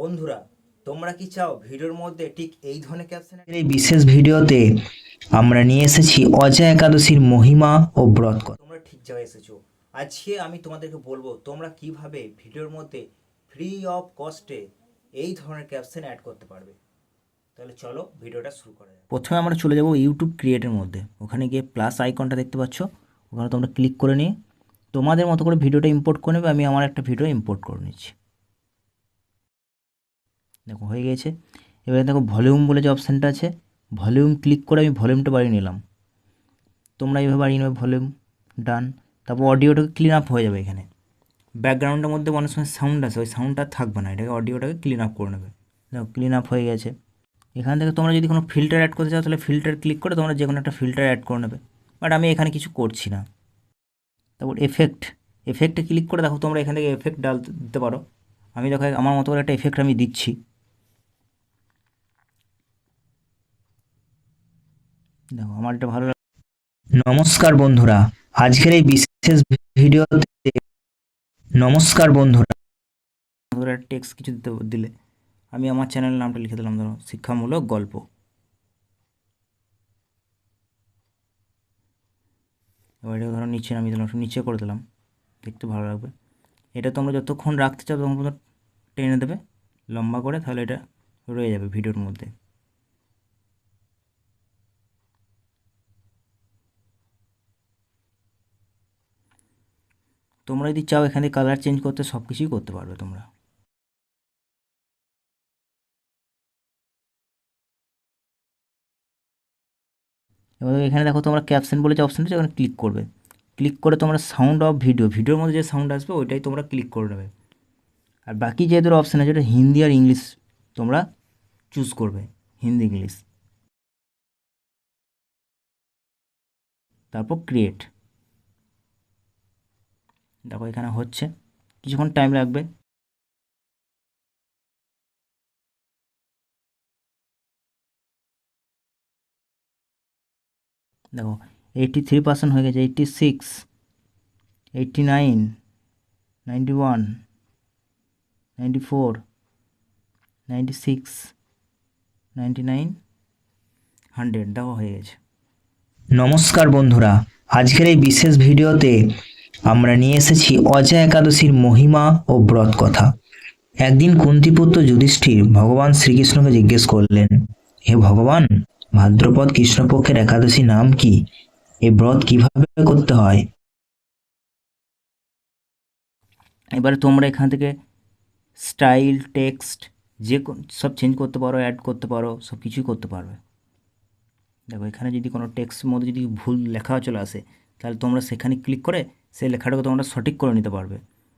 বন্ধুরা তোমরা কি চাও ভিডিওর মধ্যে ঠিক এই ধরনের ক্যাপশন এই বিশেষ ভিডিওতে আমরা নিয়ে এসেছি অজয় একাদশীর মহিমা ও ব্রত তোমরা ঠিক জায়গায় এসেছ। আজকে আমি তোমাদেরকে বলব তোমরা কীভাবে ভিডিওর মধ্যে ফ্রি অফ কস্টে এই ধরনের ক্যাপশন অ্যাড করতে পারবে। তাহলে চলো ভিডিওটা শুরু করা যাক। প্রথমে আমরা চলে যাব ইউটিউব ক্রিয়েটের মধ্যে। ওখানে গিয়ে প্লাস আইকনটা দেখতে পাচ্ছ। ওখানে তোমরা ক্লিক করে নিয়ে তোমাদের মতো করে ভিডিওটা ইম্পোর্ট করে নেবে। আমি আমার একটা ভিডিও ইম্পোর্ট করে নিচ্ছি। দেখো, হয়ে গেছে। এবারে দেখো ভলিউম বলে যে অপশানটা আছে ভলিউম ক্লিক করে আমি ভলিউমটা বাড়িয়ে নিলাম। তোমরা এইভাবে বাড়িয়ে নেবে ভলিউম ডান তারপর অডিওটাকে ক্লিন আপ হয়ে যাবে এখানে। ব্যাকগ্রাউন্ডের মধ্যে অনেক সময় সাউন্ড আছে ওই সাউন্ডটা থাকবে না, এটাকে অডিওটাকে ক্লিন আপ করে নেবে। দেখো ক্লিন আপ হয়ে গেছে। এখান থেকে তোমরা যদি কোনো ফিল্টার অ্যাড করতে চাও, তাহলে ফিল্টার ক্লিক করে তোমরা যে কোনো একটা ফিল্টার অ্যাড করে নেবে। বাট আমি এখানে কিছু করছি না। তারপর এফেক্ট এফেক্টে ক্লিক করে দেখো, তোমরা এখান থেকে এফেক্ট ডাল দিতে পারো। আমি দেখো, আমার মতো করে একটা এফেক্ট আমি দিচ্ছি। দেখো আমার এটা ভালো লাগ- নমস্কার বন্ধুরা আজকের এই বিশেষ ভিডিওতে নমস্কার বন্ধুরা। বন্ধুরা টেক্সট কিছু দিতে দিলে। আমি আমার চ্যানেলের নামটা লিখে দিলাম ধরো শিক্ষামূলক গল্প। এবার এটা ধরো নিচে নামিয়ে দিলাম একটু নিচে করে দিলাম দেখতে ভালো লাগবে। এটা তোমরা যতক্ষণ রাখতে চাও তখন টেনে দেবে লম্বা করে তাহলে এটা রয়ে যাবে ভিডিওর মধ্যে। তোমরা যদি চাও এখানে কালার চেঞ্জ করতে সব কিছুই করতে পারবে তোমরা। এবার এখানে দেখো তোমরা ক্যাপশন বলে যে অপশান আছে ওখানে ক্লিক করবে। ক্লিক করে তোমরা সাউন্ড অফ ভিডিও ভিডিওর মধ্যে যে সাউন্ড আসবে, ওইটাই তোমরা ক্লিক করে নেবে। আর বাকি যে দুটো অপশান আছে, ওটা হিন্দি আর ইংলিশ তোমরা চুজ করবে, হিন্দি, ইংলিশ। তারপর ক্রিয়েট দেখো এখানে হচ্ছে। কিছুক্ষণ টাইম লাগবে। দেখো এইটটি থ্রি পার্সেন্ট হয়ে গেছে eighty six eighty nine ninety one ninety four ninety six ninety nine hundred দেখো হয়ে গেছে। নমস্কার বন্ধুরা, আজকের এই বিশেষ ভিডিওতে আমরা নিয়ে এসেছি অজয় একাদশীর মহিমা ও ব্রত কথা। একদিন কুন্তিপুত্র যুধিষ্ঠির ভগবান শ্রীকৃষ্ণকে জিজ্ঞেস করলেন, হে ভগবান, ভাদ্রপদ কৃষ্ণপক্ষের একাদশী নাম কি? এ ব্রত কীভাবে করতে হয়? এবারে তোমরা এখান থেকে স্টাইল, টেক্সট, যে সব চেঞ্জ করতে পারো, অ্যাড করতে পারো, সব কিছুই করতে পারবে। দেখো, এখানে যদি কোনো টেক্সট মধ্যে যদি ভুল লেখা চলে আসে, তাহলে তোমরা সেখানে ক্লিক করে সেই লেখাটাকে তোমরা সঠিক করে নিতে পারবে।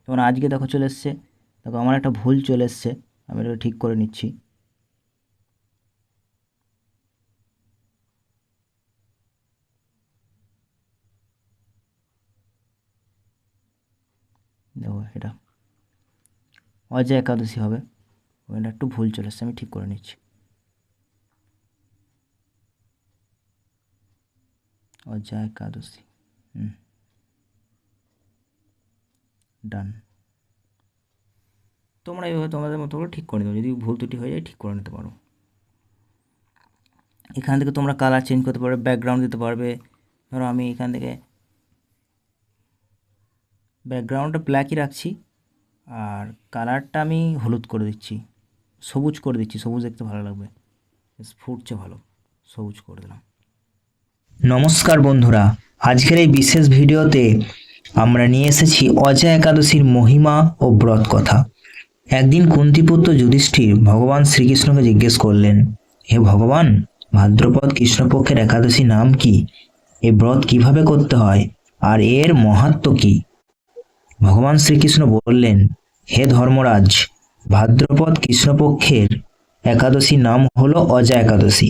যেমন আজকে দেখো চলে এসছে, দেখো আমার একটা ভুল চলে এসছে, আমি এটা ঠিক করে নিচ্ছি। দেখো এটা। অজয় একাদশী হবে, ওখানে একটু ভুল চলে এসছে, আমি ঠিক করে নিচ্ছি। অজয় একাদশী, হুম। ডান তোমরা এইভাবে তোমাদের মতো করে ঠিক করে নেবে যদি ভুল ত্রুটি হয়ে যায় ঠিক করে নিতে পারো। এখান থেকে তোমরা কালার চেঞ্জ করতে পারবে ব্যাকগ্রাউন্ড দিতে পারবে। ধরো আমি এখান থেকে ব্যাকগ্রাউন্ডটা ব্ল্যাকই রাখছি আর কালারটা আমি হলুদ করে দিচ্ছি। সবুজ করে দিচ্ছি সবুজ দেখতে ভালো লাগবে। বেশ ফুটছে ভালো। সবুজ করে দিলাম। নমস্কার বন্ধুরা আজকের এই বিশেষ ভিডিওতে আমরা নিয়ে এসেছি অজয় একাদশীর মহিমা ও ব্রত কথা। একদিন কুন্তিপুত্র যুধিষ্ঠির ভগবান শ্রীকৃষ্ণকে জিজ্ঞেস করলেন, হে ভগবান, ভাদ্রপদ কৃষ্ণপক্ষের একাদশী নাম কি? এ ব্রত কীভাবে করতে হয়? আর এর মহাত্ম কি? ভগবান শ্রীকৃষ্ণ বললেন, হে ধর্মরাজ, ভাদ্রপদ কৃষ্ণপক্ষের একাদশী নাম হলো অজয় একাদশী।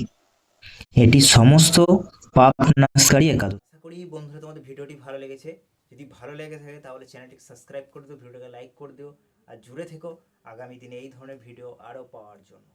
এটি সমস্ত পাপ নাশকারী একাদশী। করি বন্ধুরা, তোমাদের ভিডিওটি ভালো লেগেছে। যদি ভালো লেগে থাকে তাহলে চ্যানেলটিকে সাবস্ক্রাইব করে দিও, ভিডিওটাকে লাইক করে দিও, আর জুড়ে থেকো। আগামী দিনে এই ধরনের ভিডিও আরও পাওয়ার জন্য।